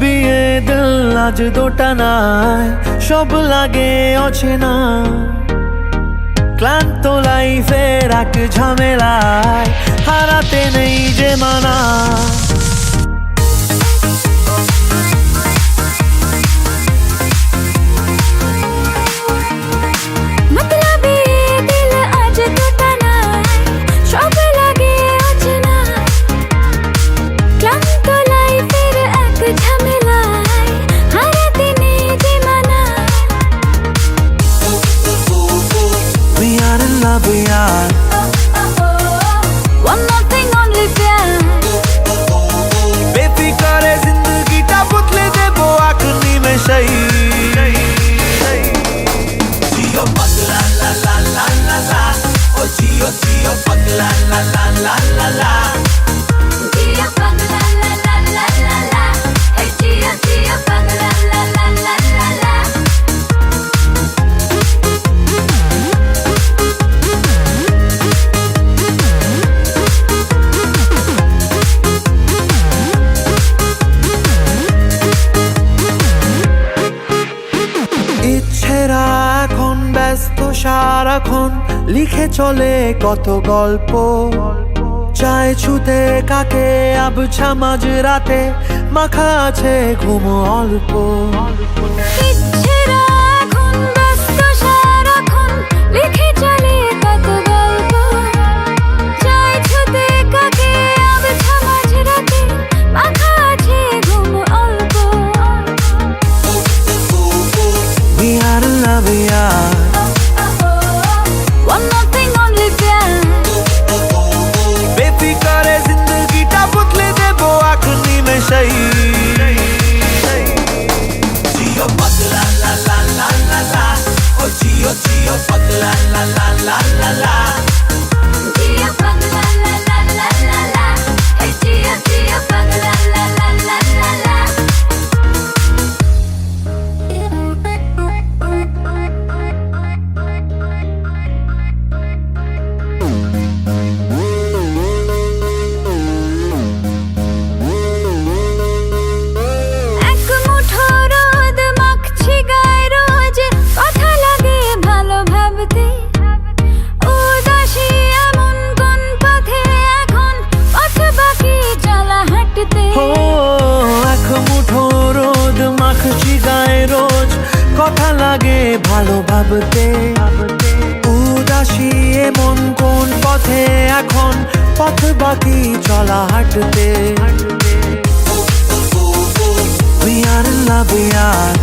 বিয়ে দিল আজ দোটানায় সব লাগে অছে না ক্লান্ত লাইফের এক ঝামেলায় হারাতে নেই যে মানা love we are. One সারাক্ষণ লিখে চলে কত গল্প। চায় ছুতে কাকে আবছা মাঝ রাতে মাখা আছে ঘুম অল্প। ইচ্ছেরা ভালোভাবতে। ভাবতে উদাসী মন কোন পথে এখন? পথ বাকি চলা হাঁটতে। We are in love, we are